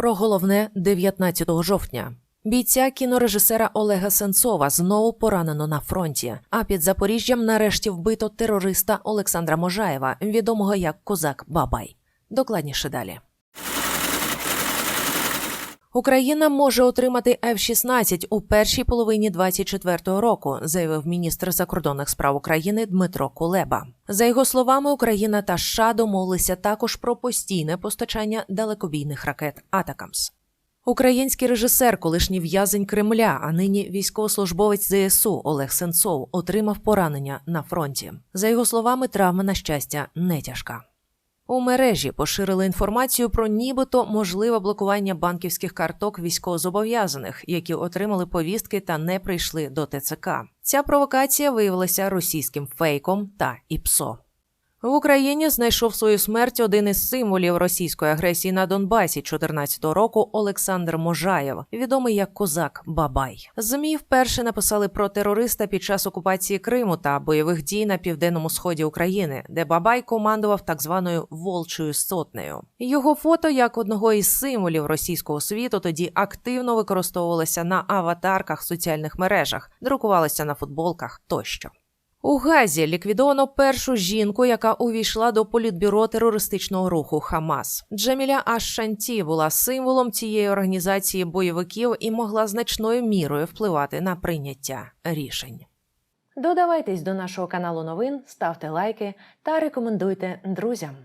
Про головне 19 жовтня. Бійця кінорежисера Олега Сенцова знову поранено на фронті. А під Запоріжжям нарешті вбито терориста Олександра Можаєва, відомого як Козак Бабай. Докладніше далі. Україна може отримати F-16 у першій половині 24-го року, заявив міністр закордонних справ України Дмитро Кулеба. За його словами, Україна та США домовилися також про постійне постачання далекобійних ракет Атакамс. Український режисер, колишній в'язень Кремля, а нині військовослужбовець ЗСУ Олег Сенцов отримав поранення на фронті. За його словами, травма на щастя не тяжка. У мережі поширили інформацію про нібито можливе блокування банківських карток військовозобов'язаних, які отримали повістки та не прийшли до ТЦК. Ця провокація виявилася російським фейком та ІПСО. В Україні знайшов свою смерть один із символів російської агресії на Донбасі 2014 року Олександр Можаєв, відомий як Козак Бабай. ЗМІ вперше написали про терориста під час окупації Криму та бойових дій на південному сході України, де Бабай командував так званою Волчою сотнею. Його фото як одного із символів російського світу тоді активно використовувалося на аватарках в соціальних мережах, друкувалося на футболках тощо. У Газі ліквідовано першу жінку, яка увійшла до політбюро терористичного руху Хамас. Джеміля Аш-Шанті була символом цієї організації бойовиків і могла значною мірою впливати на прийняття рішень. Додавайтесь до нашого каналу новин, ставте лайки та рекомендуйте друзям.